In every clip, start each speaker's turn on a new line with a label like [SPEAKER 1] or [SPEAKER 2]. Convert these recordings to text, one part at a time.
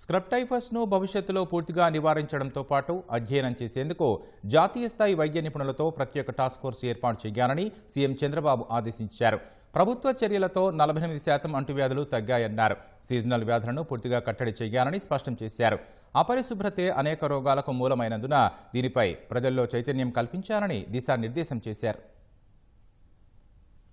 [SPEAKER 1] Scrub టైఫస్ను భవిష్యత్తులో పూర్తిగా నివారించడంతో పాటు అధ్యయనం చేసేందుకు జాతీయ స్థాయి వైద్య నిపుణులతో ప్రత్యేక టాస్క్ ఫోర్స్ ఏర్పాటు చేయాలని సీఎం చంద్రబాబు ఆదేశించారు. ప్రభుత్వ చర్యలతో నలభై ఎనిమిది శాతం అంటువ్యాధులు తగ్గాయన్నారు. సీజనల్ వ్యాధులను పూర్తిగా కట్టడి చేయాలని స్పష్టం చేశారు. అపరిశుభ్రతే అనేక రోగాలకు మూలమైనందున దీనిపై ప్రజల్లో చైతన్యం కల్పించాలని దిశానిర్దేశం చేశారు.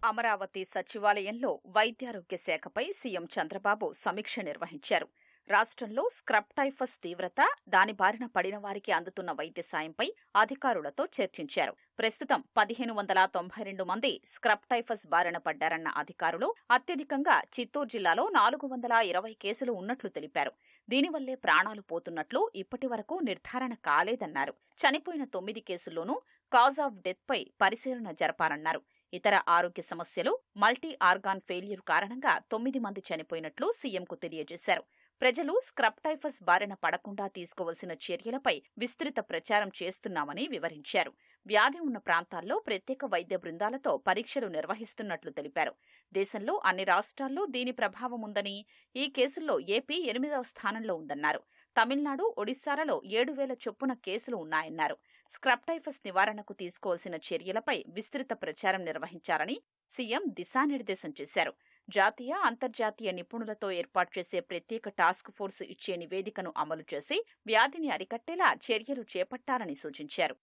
[SPEAKER 2] అమరావతి సచివాలయంలో వైద్యారోగ్య శాఖపై సీఎం చంద్రబాబు సమీక్ష నిర్వహించారు. రాష్ట్రంలో స్క్రబ్ టైఫస్ తీవ్రత దాని బారిన పడిన వారికి అందుతున్న వైద్య సాయంపై అధికారులతో చర్చించారు. ప్రస్తుతం పదిహేను వందల తొంభై రెండు మంది స్క్రబ్ టైఫస్ బారిన పడ్డారన్న అధికారులు అత్యధికంగా చిత్తూరు జిల్లాలో నాలుగు వందల ఇరవై కేసులు ఉన్నట్లు తెలిపారు. దీనివల్లే ప్రాణాలు పోతున్నట్లు ఇప్పటి వరకు నిర్ధారణ కాలేదన్నారు. చనిపోయిన తొమ్మిది కేసుల్లోనూ కాజ్ ఆఫ్ డెత్ పై పరిశీలన జరపాలన్నారు ఇతర ఆరోగ్య సమస్యలు మల్టీ ఆర్గాన్ ఫెయిల్యూర్ కారణంగా తొమ్మిది మంది చనిపోయినట్లు సీఎంకు తెలియజేశారు. ప్రజలు స్క్రబ్ టైఫస్ బారిన పడకుండా తీసుకోవలసిన చర్యలపై విస్తృత ప్రచారం చేస్తున్నామని వివరించారు. వ్యాధి ఉన్న ప్రాంతాల్లో ప్రత్యేక వైద్య బృందాలతో పరీక్షలు నిర్వహిస్తున్నట్లు తెలిపారు. దేశంలో అన్ని రాష్ట్రాల్లో దీని ప్రభావం ఉందని ఈ కేసుల్లో ఏపీ ఎనిమిదవ స్థానంలో ఉందన్నారు. తమిళనాడు ఒడిశాలలో ఏడు వేల చొప్పున కేసులు ఉన్నాయన్నారు. స్క్రబ్ టైఫస్ నివారణకు తీసుకోవాల్సిన చర్యలపై విస్తృత ప్రచారం నిర్వహించాలని సీఎం దిశానిర్దేశం చేశారు. జాతీయ అంతర్జాతీయ నిపుణులతో ఏర్పాటు చేసే ప్రత్యేక టాస్క్ ఫోర్స్ ఇచ్చే నివేదికను అమలు చేసి వ్యాధిని అరికట్టేలా చర్యలు చేపట్టాలని సూచించారు.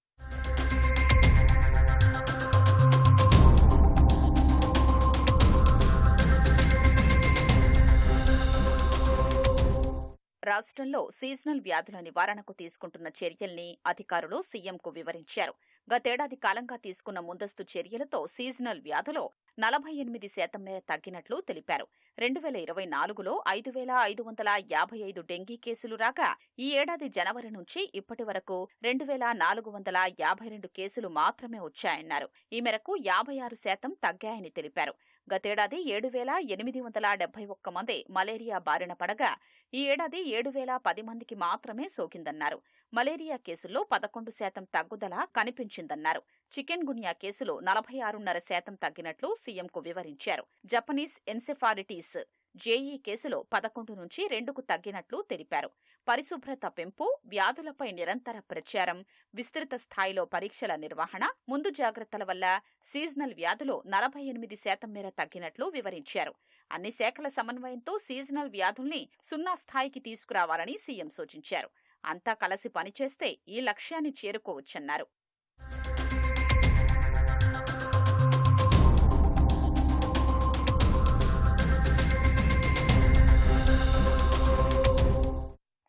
[SPEAKER 2] రాష్ట్రంలో సీజనల్ వ్యాధుల నివారణకు తీసుకుంటున్న చర్యల్ని అధికారులు సీఎంకు వివరించారు. గతేడాది కాలంగా తీసుకున్న ముందస్తు చర్యలతో సీజనల్ వ్యాధులు నలభై ఎనిమిది శాతం మేర తగ్గినట్లు తెలిపారు. రెండు వేల ఇరవై నాలుగులో ఐదు వేల ఐదు వందల యాభై ఐదు డెంగీ కేసులు రాగా ఈ ఏడాది జనవరి నుంచి ఇప్పటి వరకు రెండు వేల నాలుగు వందల యాభై రెండు కేసులు మాత్రమే వచ్చాయన్నారు. ఈ మేరకు యాభై ఆరు శాతం తగ్గాయని తెలిపారు. గతేడాది ఏడు వేల ఎనిమిది వందల డెబ్బై ఒక్క మంది మలేరియా బారిన పడగా ఈ ఏడాది ఏడు వేల పది మందికి మాత్రమే సోకిందన్నారు. మలేరియా కేసుల్లో పదకొండు శాతం తగ్గుదల కనిపించిందన్నారు. చికెన్ గున్యా కేసులు నలభై ఆరున్నర శాతం తగ్గినట్లు సీఎంకు వివరించారు. జపనీస్ ఎన్సెఫాలిటీస్ జేఈ కేసులో పదకొండు నుంచి రెండుకు తగ్గినట్లు తెలిపారు. పరిశుభ్రత పెంపు వ్యాధులపై నిరంతర ప్రచారం విస్తృత స్థాయిలో పరీక్షల నిర్వహణ ముందు జాగ్రత్తల వల్ల సీజనల్ వ్యాధులు నలభై ఎనిమిది శాతం మేర తగ్గినట్లు వివరించారు. అన్ని శాఖల సమన్వయంతో సీజనల్ వ్యాధుల్ని సున్నా స్థాయికి తీసుకురావాలని సీఎం సూచించారు. అంతా కలిసి పనిచేస్తే ఈ లక్ష్యాన్ని చేరుకోవచ్చన్నారు.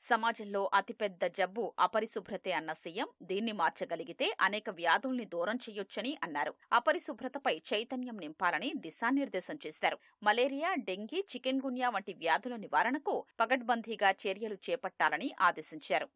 [SPEAKER 2] సమాజంలో అతిపెద్ద జబ్బు అపరిశుభ్రతే అన్న సీఎం దీన్ని మార్చగలిగితే అనేక వ్యాధుల్ని దూరం చేయొచ్చని అన్నారు. అపరిశుభ్రతపై చైతన్యం నింపాలని దిశానిర్దేశం చేశారు. మలేరియా డెంగీ చికెన్ గున్యా వంటి వ్యాధుల నివారణకు పగడ్బందీగా చర్యలు చేపట్టాలని ఆదేశించారు.